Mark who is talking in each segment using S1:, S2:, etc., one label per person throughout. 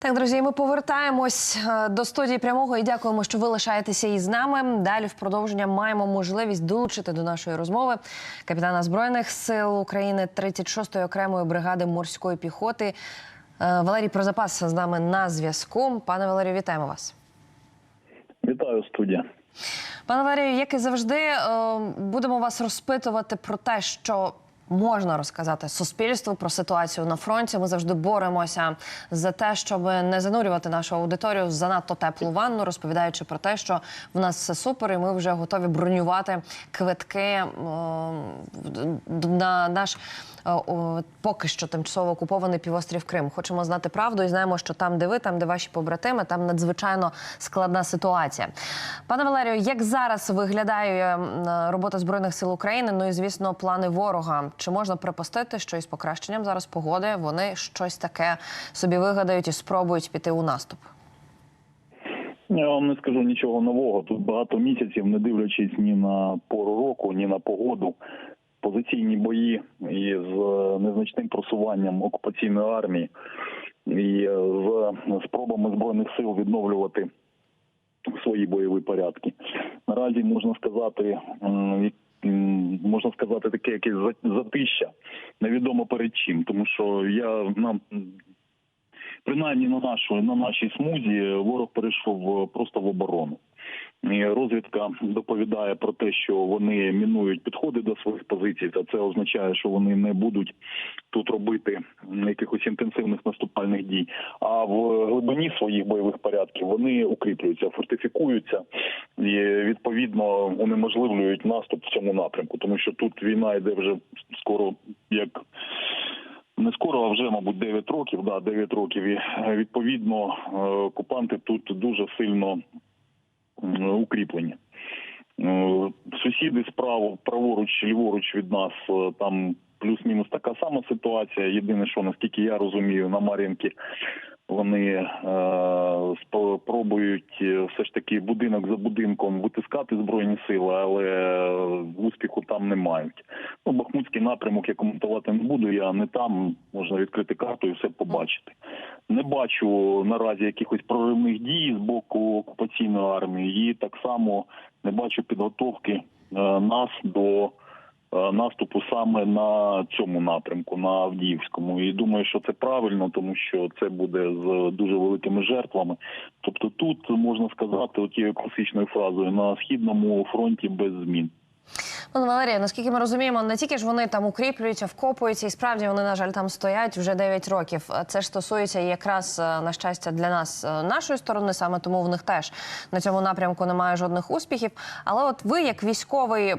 S1: Так, друзі, ми повертаємось е, до студії прямого і дякуємо, що ви лишаєтеся із нами. Далі в продовження маємо можливість долучити до нашої розмови капітана збройних сил України 36-ї окремої бригади морської піхоти. Е, Валерій Прозапас з нами на зв'язку. Пане Валерію, вітаємо вас.
S2: Вітаю, студія.
S1: Пане Валерію, як і завжди, е, будемо вас розпитувати про те, що можна розказати суспільству про ситуацію на фронті. Ми завжди боремося за те, щоб не занурювати нашу аудиторію в занадто теплу ванну, розповідаючи про те, що в нас все супер, і ми вже готові бронювати квитки о, на наш. Е, Поки що тимчасово окупований півострів Крим. Хочемо знати правду і знаємо, що там, де ви, там, де ваші побратими, там надзвичайно складна ситуація. Пане Валерію, як зараз виглядає робота збройних сил України? Ну і звісно, плани ворога. Чи можна припустити, що із покращенням зараз погоди вони щось таке собі вигадають і спробують піти у наступ?
S2: Я вам не скажу нічого нового. Тут багато місяців, не дивлячись ні на пору року, ні на погоду. Позиційні бої із е, незначним просуванням окупаційної армії і е, з спробами збройних сил відновлювати свої бойові порядки. Наразі можна сказати, можна сказати, таке якесь за- затища, невідомо перед чим, тому що я нам принаймні на нашу на нашій смузі ворог перейшов е, просто в оборону. Розвідка доповідає про те, що вони мінують підходи до своїх позицій. Та це означає, що вони не будуть тут робити якихось інтенсивних наступальних дій. А в глибині своїх бойових порядків вони укріплюються, фортифікуються і відповідно унеможливлюють наступ в цьому напрямку, тому що тут війна йде вже скоро як не скоро, а вже, мабуть, 9 років. Да, 9 років. І відповідно е, окупанти тут дуже сильно укріплені. Е, Сусіди справа, праворуч, ліворуч від нас е, там плюс-мінус така сама ситуація. Єдине, що наскільки я розумію, на Мар'їнки вони е, пробують е, все ж таки будинок за будинком витискати збройні сили, але е, успіху там не мають. Ну, Бахмутський напрямок я коментувати не буду. Я не там можна відкрити карту і все побачити. Не бачу наразі якихось проривних дій з боку окупаційної армії, і так само не бачу підготовки нас до наступу саме на цьому напрямку, на Авдіївському. І думаю, що це правильно, тому що це буде з дуже великими жертвами. Тобто, тут можна сказати, отією класичною фразою на східному фронті без змін.
S1: Пане Валерію, наскільки ми розуміємо, не тільки ж вони там укріплюються, вкопуються, і справді вони, на жаль, там стоять вже 9 років. Це ж стосується якраз е, на щастя для нас е, нашої сторони, саме тому в них теж на цьому напрямку немає жодних успіхів. Але от ви, як військовий,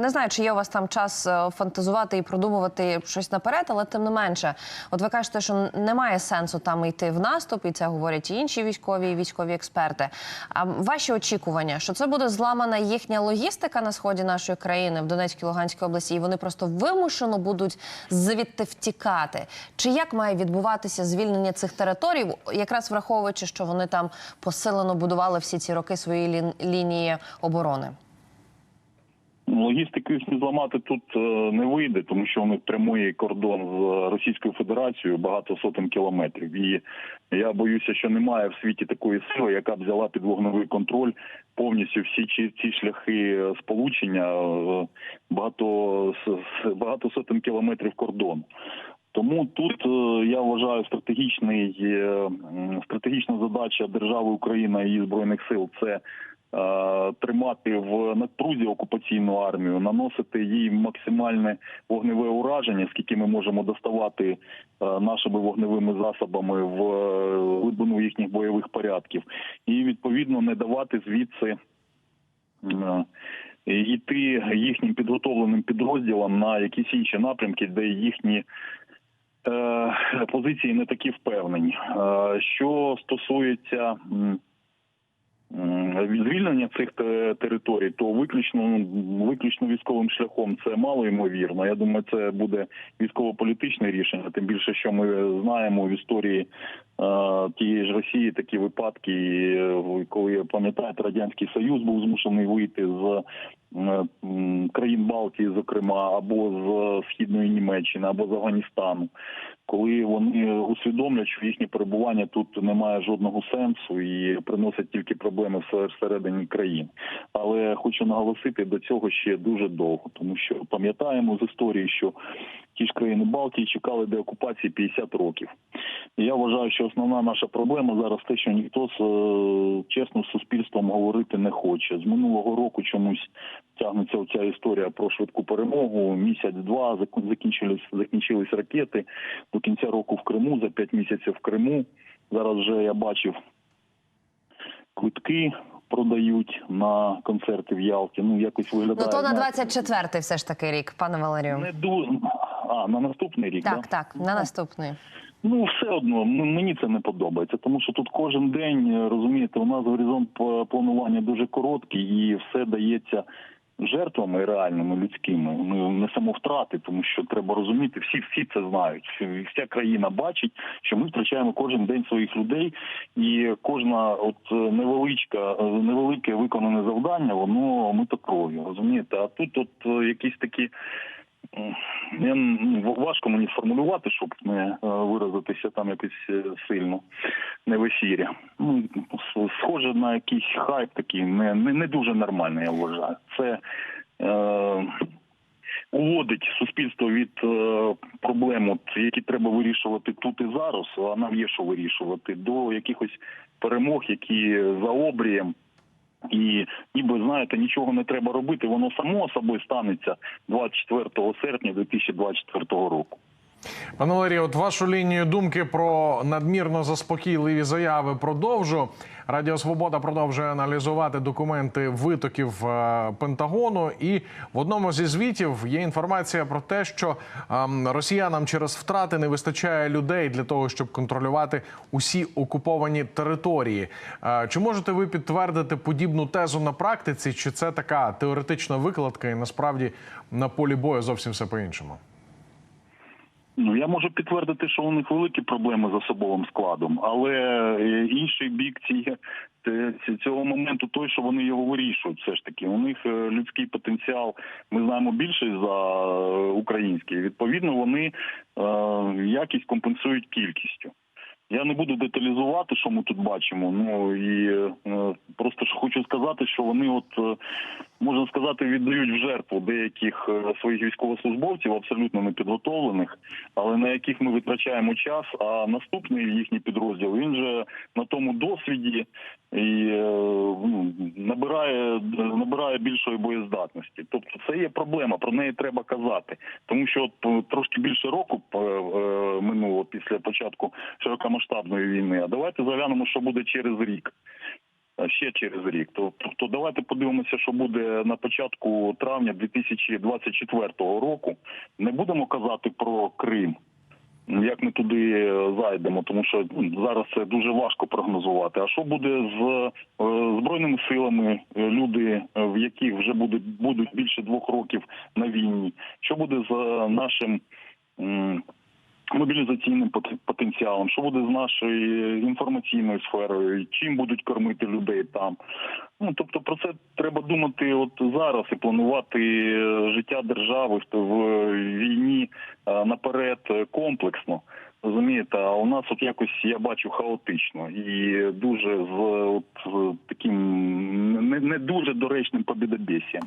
S1: не знаю, чи є у вас там час е, фантазувати і продумувати щось наперед, але тим не менше, от ви кажете, що немає сенсу там йти в наступ, і це говорять і інші військові і військові експерти. А ваші очікування, що це буде зламана їхня логістика на сході нашої країни в Донецькій Луганській області, і вони просто вимушено будуть звідти втікати. Чи як має відбуватися звільнення цих територій, якраз враховуючи, що вони там посилено будували всі ці роки свої лін- лінії оборони?
S2: Логістику їх зламати тут е, не вийде, тому що у них прямий кордон з Російською Федерацією багато сотень кілометрів. І я боюся, що немає в світі такої сили, яка б взяла під вогневий контроль повністю всі ці, шляхи е, сполучення е, багато багато сотень кілометрів кордону. Тому тут я вважаю стратегічний стратегічна задача держави Україна і її збройних сил це тримати в надпрузі окупаційну армію, наносити їй максимальне вогневе ураження, скільки ми можемо доставати е, нашими вогневими засобами в е, глибину їхніх бойових порядків, і відповідно не давати звідси. е, Йти їхнім підготовленим підрозділам на якісь інші напрямки, де їхні е, позиції не такі впевнені. Е, Що стосується звільнення цих територій, то виключно виключно військовим шляхом це мало ймовірно. Я думаю, це буде військово-політичне рішення. Тим більше, що ми знаємо в історії тієї ж Росії такі випадки, е, коли пам'ятаєте, радянський союз був змушений вийти з е, країн Балтії, зокрема, або з східної Німеччини, або з Афганістану. Коли вони усвідомлять, що їхнє перебування тут не має жодного сенсу і приносить тільки проблеми все- всередині країн. Але хочу наголосити до цього ще дуже довго, тому що пам'ятаємо з історії, що ті країни Балтії чекали деокупації 50 років. І я вважаю, що основна наша проблема зараз те, що ніхто з е, чесно з суспільством говорити не хоче. З минулого року чомусь тягнеться оця історія про швидку перемогу. Місяць-два зак- закінчились закінчились ракети. До кінця року в Криму за п'ять місяців в Криму. Зараз вже я бачив квитки продають на концерти в Ялті. Ну якось виглядає.
S1: Ну то на
S2: знаєте,
S1: 24-й все ж таки рік, пане Валерію.
S2: не ду... А, на наступний рік,
S1: Так,
S2: да?
S1: так, на наступний.
S2: Ну, все одно мені це не подобається, тому що тут кожен день е, розумієте, у нас горизонт планування дуже короткий, і все дається жертвами реальними людськими. Ну не самовтрати, тому що треба розуміти, всі всі це знають. Вся країна бачить, що ми втрачаємо кожен день своїх людей, і кожна от е, невеличка, е, невелике виконане завдання, воно мито кров'ю, розумієте? А тут от якісь такі. Я важко мені сформулювати, щоб не е, виразитися там якось е, сильно не в ефірі. Ну схоже на якийсь хайп такий, не, не, не дуже нормальний, я вважаю. Це е, уводить суспільство від е, проблем, от, які треба вирішувати тут і зараз, а нам є що вирішувати, до якихось перемог, які за обрієм. І ніби знаєте, нічого не треба робити, воно само собою станеться 24 серпня 2024 року.
S3: Пане Валерій, от вашу лінію думки про надмірно заспокійливі заяви продовжу. Радіо Свобода продовжує аналізувати документи витоків е, Пентагону. І в одному зі звітів є інформація про те, що ем, росіянам через втрати не вистачає людей для того, щоб контролювати усі окуповані території. Е, Чи можете ви підтвердити подібну тезу на практиці? Чи це така теоретична викладка, і насправді на полі бою зовсім все по-іншому?
S2: Ну я можу підтвердити, що у них великі проблеми з особовим складом, але е, інший бік цієї цього моменту той, що вони його вирішують. Все ж таки, у них е, людський потенціал. Ми знаємо більше за е, український. Відповідно, вони якість компенсують кількістю. Я не буду деталізувати, що ми тут бачимо. Ну і просто ж хочу сказати, що вони, от можна сказати, віддають в жертву деяких е, своїх військовослужбовців, абсолютно непідготовлених, але на яких ми витрачаємо час. А наступний їхній підрозділ він же на тому досвіді і е, ну, набирає набирає більшої боєздатності. Тобто, це є проблема. Про неї треба казати, тому що от е, трошки більше року минуло після початку широкомасштабної війни. А давайте заглянемо, що буде через рік. Ще через рік. То- Тобто, давайте подивимося, що буде на початку травня 2024 року. Не будемо казати про Крим. Як ми туди зайдемо, тому що ну, зараз це дуже важко прогнозувати. А що буде з е, збройними силами, е, люди, е, в яких вже будуть будуть більше двох років на війні? Що буде з нашим мобілізаційним потенціалом? Що буде з нашою інформаційною сферою? Чим будуть кормити людей там? Ну тобто про це треба думати от зараз і планувати е, життя держави в- війні е, наперед е, комплексно. Розумієте, а у нас от якось я бачу хаотично і дуже з от таким не, не дуже доречним побідобєсієм.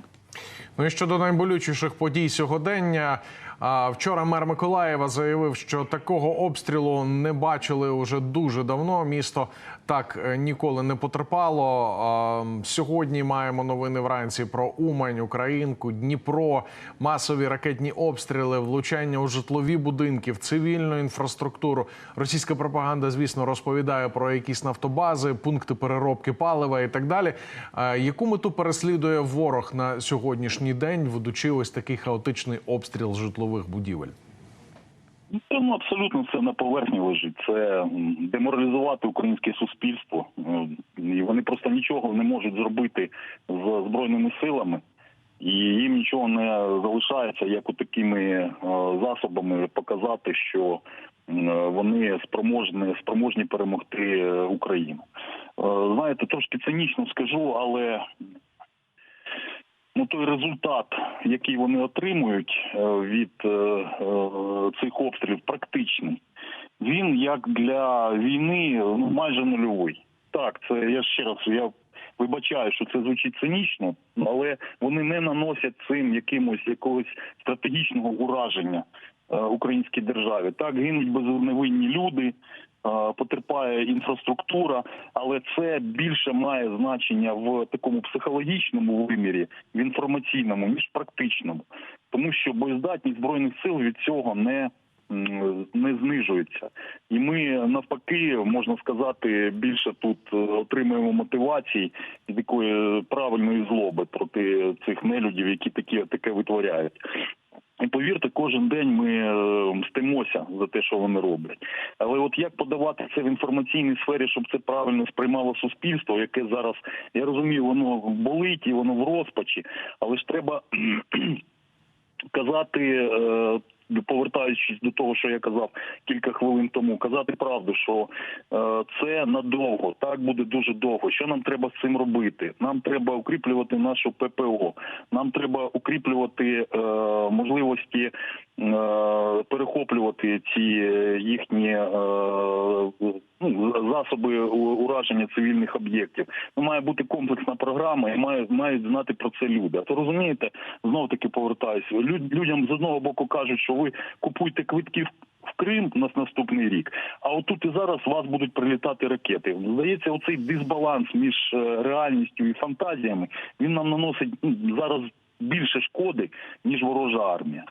S3: Ну і щодо найболючіших подій сьогодення. А, Вчора мер Миколаєва заявив, що такого обстрілу не бачили уже дуже давно. Місто так е, ніколи не потерпало. Сьогодні маємо новини вранці про Умань, Українку, Дніпро, масові ракетні обстріли, влучання у житлові будинки, в цивільну інфраструктуру. Російська пропаганда, звісно, розповідає про якісь нафтобази, пункти переробки палива і так далі. Яку мету переслідує ворог на сьогоднішній день, ведучи ось такий хаотичний обстріл житлових будівель?
S2: Ну, Це абсолютно все на поверхні лежить. Це деморалізувати українське суспільство. І вони просто нічого не можуть зробити з збройними силами, і їм нічого не залишається, як от такими е, засобами показати, що вони спроможні, спроможні перемогти е, Україну. Е, Знаєте, трошки цинічно скажу, але ну той результат, який вони отримують е, від е, е, цих обстрілів, практичний. Він як для війни ну майже нульовий. Так, це я ще раз я вибачаю, що це звучить цинічно, але вони не наносять цим якимось якогось стратегічного ураження українській державі. Так гинуть безневинні люди, потерпає інфраструктура, але це більше має значення в такому психологічному вимірі, в інформаційному, ніж практичному, тому що боєздатність збройних сил від цього не не знижується, і ми навпаки можна сказати більше тут е, отримуємо мотивації і такої правильної злоби проти цих нелюдів, які такі таке витворяють. І повірте, кожен день ми е, мстимося за те, що вони роблять. Але от як подавати це в інформаційній сфері, щоб це правильно сприймало суспільство, яке зараз я розумію, воно болить і воно в розпачі, але ж треба казати, е, повертаючись до того, що я казав кілька хвилин тому, казати правду, що е, це надовго, так буде дуже довго. Що нам треба з цим робити? Нам треба укріплювати нашу ППО, нам треба укріплювати е, можливості е, перехоплювати ці їхні ну, засоби ураження цивільних об'єктів. Ну, має бути комплексна програма, і має, мають знати про це люди. А то розумієте, знов таки повертаюся. Люд, людям з одного боку кажуть, що ви купуйте квитки в. В Крим у нас наступний рік, а отут і зараз у вас будуть прилітати ракети. Здається, оцей дисбаланс між е, реальністю і фантазіями він нам наносить ну, зараз більше шкоди ніж ворожа армія.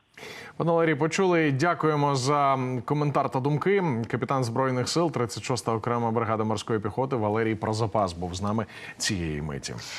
S3: Пане Ларі, почули. Дякуємо за коментар та думки. Капітан збройних сил, 36-та окрема бригада морської піхоти Валерій Прозапас був з нами цієї миті.